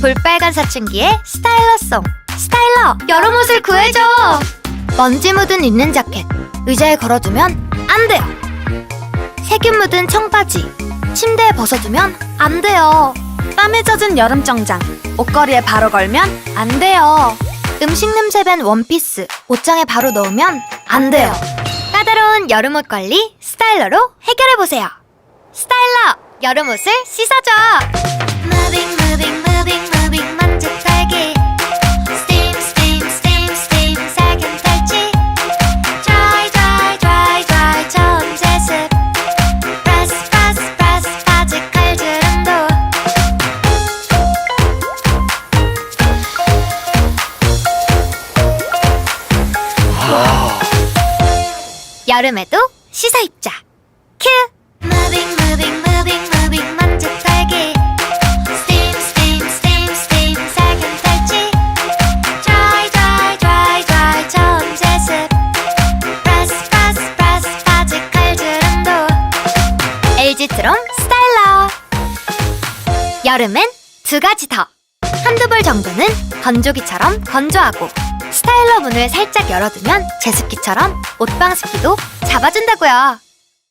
볼빨간 사춘기의 스타일러송. 스타일러 여름 옷을 구해줘! 먼지 묻은 린넨 자켓. 의자에 걸어두면 안 돼요. 세균 묻은 청바지. 침대에 벗어두면 안 돼요. 땀에 젖은 여름 정장. 옷걸이에 바로 걸면 안 돼요. 음식 냄새 밴 원피스. 옷장에 바로 넣으면 안 돼요. 까다로운 여름 옷 관리 스타일러로 해결해보세요. 스타일러 여름 옷을 씻어줘 여름에도 씻어 입자 큐 스타일러 여름엔 두 가지 더. 한두 벌 정도는 건조기처럼 건조하고 스타일러 문을 살짝 열어두면 제습기처럼 옷방 습기도 잡아준다고요